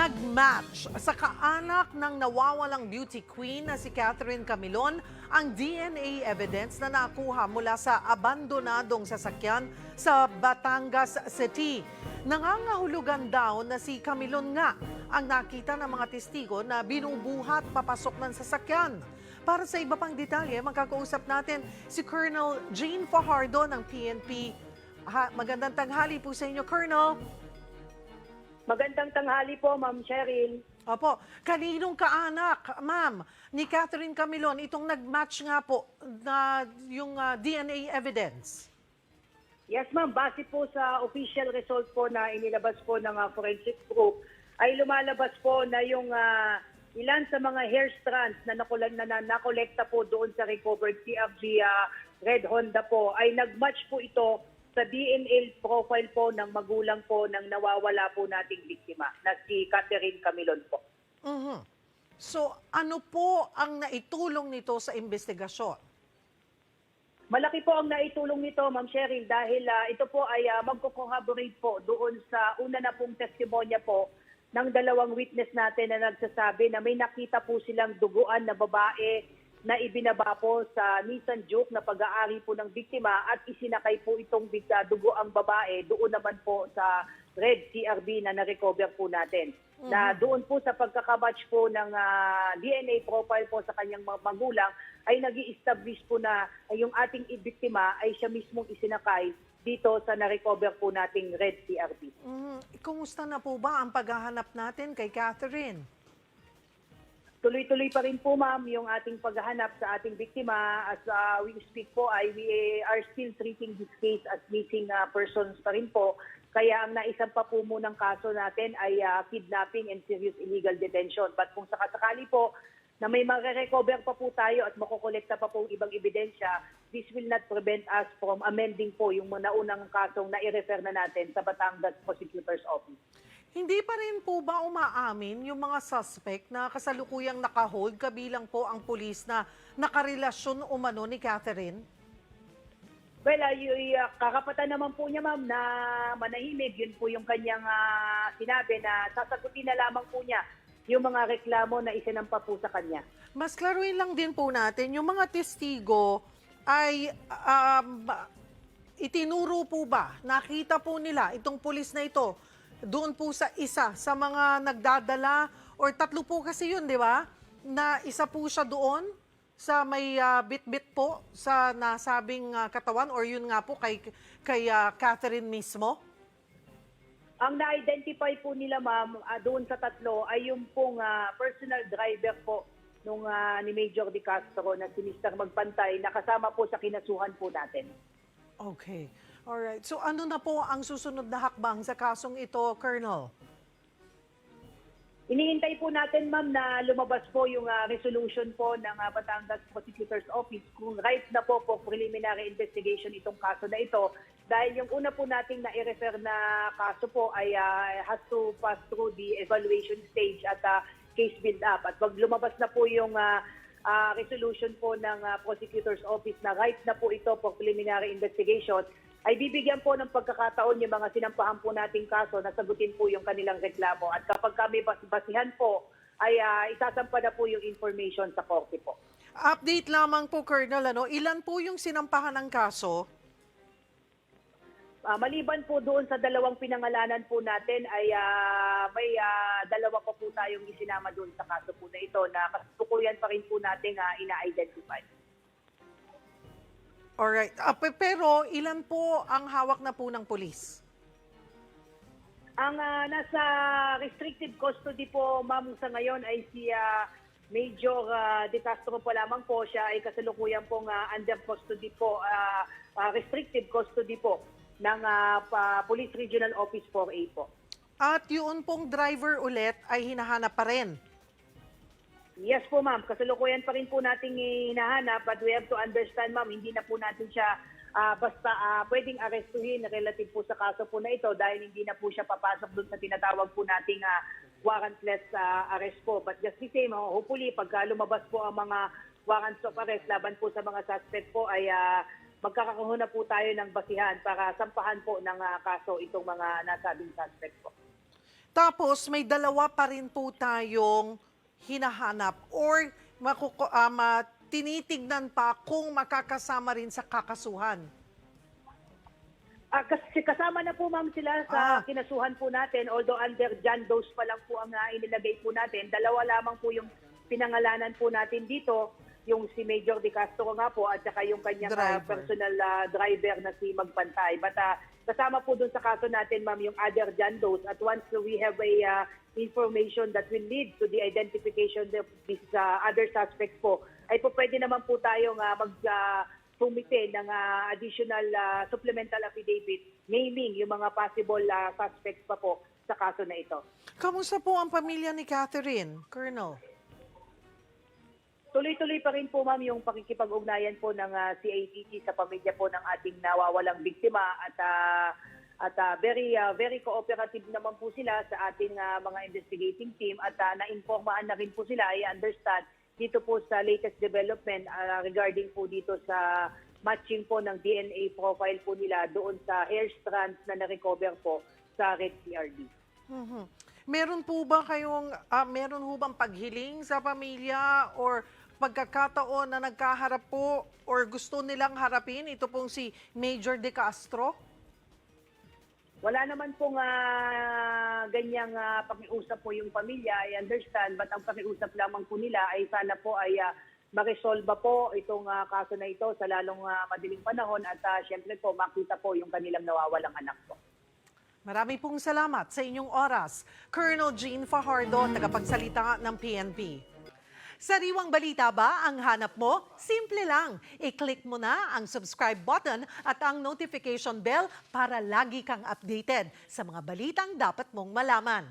Nag-match sa kaanak ng nawawalang beauty queen na si Catherine Camilon ang DNA evidence na nakuha mula sa abandonadong sasakyan sa Batangas City. Nangangahulugan daw na si Camilon nga ang nakita ng mga testigo na binubuhat papasok ng sasakyan. Para sa iba pang detalye, magkakausap natin si Colonel Jean Fajardo ng PNP. Ha, magandang tanghali po sa inyo, Colonel. Magandang tanghali po, Ma'am Cheryl. Opo, kaninong kaanak, ma'am, ni Catherine Camilon, itong nag-match nga po na yung ah, DNA evidence? Yes, ma'am. Base po sa official result po na inilabas po ng ah, forensic group, ay lumalabas po na yung ah, ilan sa mga hair strands na, nakulan, na, na nakolekta po doon sa recovered CFG ah, Red Honda po, ay nag-match po ito sa DNA profile po ng magulang po ng nawawala po nating biktima na si Catherine Camilon po. Mhm. So, ano po ang naitulong nito sa investigasyon? Malaki po ang naitulong nito, Ma'am Cheryl, dahil ah, ito po ay uh, magko-corroborate po doon sa una na pong testimonya po ng dalawang witness natin na nagsasabi na may nakita po silang duguan na babae na ibinaba po sa Nissan Juke na pag-aari po ng biktima at isinakay po itong big- ah, duguang babae doon naman po sa Red CRB na na-recover po natin. Na doon po sa pagkakamatch po ng ah, DNA profile po sa kanyang mga magulang ay nag establish po na yung ating biktima ay siya mismong isinakay dito sa na-recover po nating Red CRB. Mhm. Kumusta na po ba ang paghahanap natin kay Catherine? Tuloy-tuloy pa rin po ma'am yung ating paghahanap sa ating biktima. As uh, we speak po ay we are still treating this case as missing uh, persons pa rin po. Kaya ang naisang pa po munang kaso natin ay uh, kidnapping and serious illegal detention. But kung sakasakali po na may mag-recover pa po tayo at makukolekta pa po ibang ebidensya, this will not prevent us from amending po yung naunang kasong na i-refer na natin sa Batangas Prosecutor's Office. Hindi pa rin po ba umaamin yung mga suspect na kasalukuyang nakahold kabilang po ang pulis na nakarelasyon umano ni Catherine? Well, uh, y- y- uh, kakapatan naman po niya ma'am na manahimik. Yun po yung kanyang ah, sinabi na sasagutin na lamang po niya yung mga reklamo na isinampa po sa kanya. Mas klaruin lang din po natin, yung mga testigo ay um, itinuro po ba, nakita po nila itong pulis na ito doon po sa isa sa mga nagdadala or tatlo po kasi yun, di ba? Na isa po siya doon sa may ah, bit-bit po sa nasabing ah, katawan or yun nga po kay, kay ah, Catherine mismo? Ang na-identify po nila ma'am ah, doon sa tatlo ay yung pong ah, personal driver po nung ah, ni Major De Castro na si Mr. Magpantay na kasama po sa kinasuhan po natin. Okay. Alright. So ano na po ang susunod na hakbang sa kasong ito, Colonel? Iniintay po natin, ma'am, na lumabas po yung ah, resolution po ng ah, Batangas Prosecutor's Office kung right na po po preliminary investigation itong kaso na ito. Dahil yung una po nating na-refer na kaso po ay ah, has to pass through the evaluation stage at ah, case build-up. At pag lumabas na po yung ah, ah, resolution po ng ah, Prosecutor's Office na right na po ito for preliminary investigation, ay bibigyan po ng pagkakataon yung mga sinampahan po nating kaso na sagutin po yung kanilang reklamo. At kapag kami bas- basihan po, ay ah, isasampa na po yung information sa korte po. Update lamang po, Colonel. Ano, ilan po yung sinampahan ng kaso? Ah, maliban po doon sa dalawang pinangalanan po natin ay ah, may ah, dalawa pa po tayong isinama doon sa kaso po na ito na kasukuyan pa rin po natin ah, ina-identify. Alright. Pe- pero ilan po ang hawak na po ng polis? Ang ah, nasa restricted custody po, ma'am, sa ngayon ay si ah, Major ah, De Castro po lamang po. Siya ay kasalukuyan pong ah, under custody po, ah, ah, restricted custody po ng pa- Police Regional Office 4A po. At yun pong driver ulit ay hinahanap pa rin. Yes po ma'am, kasalukuyan pa rin po nating hinahanap but we have to understand ma'am, hindi na po natin siya ah, basta ah, pwedeng arestuhin relative po sa kaso po na ito dahil hindi na po siya papasok doon sa tinatawag po nating ah, warrantless ah, arrest po. But just the same, hopefully pagka lumabas po ang mga warrants of arrest laban po sa mga suspect po ay ah, magkakaroon na po tayo ng basihan para sampahan po ng ah, kaso itong mga nasabing suspect po. Tapos may dalawa pa rin po tayong hinahanap or makuku, ah, ma- tinitignan pa kung makakasama rin sa kakasuhan. Ah, kasi kasama na po ma'am sila Ah. sa kinasuhan po natin, although under John Doe pa lang po ang ah, inilagay po natin. Dalawa lamang po yung pinangalanan po natin dito, yung si Major De Castro nga po at saka yung kanyang ah, Driver. personal ah, driver na si Magpantay. But ah, kasama po dun sa kaso natin ma'am yung other John Does at once we have a ah, information that will lead to the identification of these ah, other suspects po, ay po pwede naman po tayong ah, mag ah, sumite ng ah, additional ah, supplemental affidavit naming yung mga possible ah, suspects pa po sa kaso na ito. Kamusta po ang pamilya ni Catherine, Colonel? Tuloy-tuloy pa rin po ma'am yung pakikipag-ugnayan po ng ah, CACT sa pamilya po ng ating nawawalang biktima at ah, at ah, very ah, very cooperative naman po sila sa ating ah, mga investigating team at ah, nainformahan na rin po sila I understand dito po sa latest development ah, regarding po dito sa matching po ng DNA profile po nila doon sa hair strands na na-recover po sa Red PRD. Mhm. Meron po ba kayong, ah, meron ho bang paghiling sa pamilya or pagkakataon na nagkaharap po or gusto nilang harapin ito pong si Major De Castro? Wala naman pong ah, ganyang ah, pakiusap po yung pamilya, I understand, but ang pakiusap lamang po nila ay sana po ay uh, maresolba po itong ah, kaso na ito sa lalong ah, madaling panahon at ah, syempre po makita po yung kanilang nawawalang anak po. Marami pong salamat sa inyong oras. Colonel Jean Fajardo, tagapagsalita ng PNP. Sariwang balita ba ang hanap mo? Simple lang. I-click mo na ang subscribe button at ang notification bell para lagi kang updated sa mga balitang dapat mong malaman.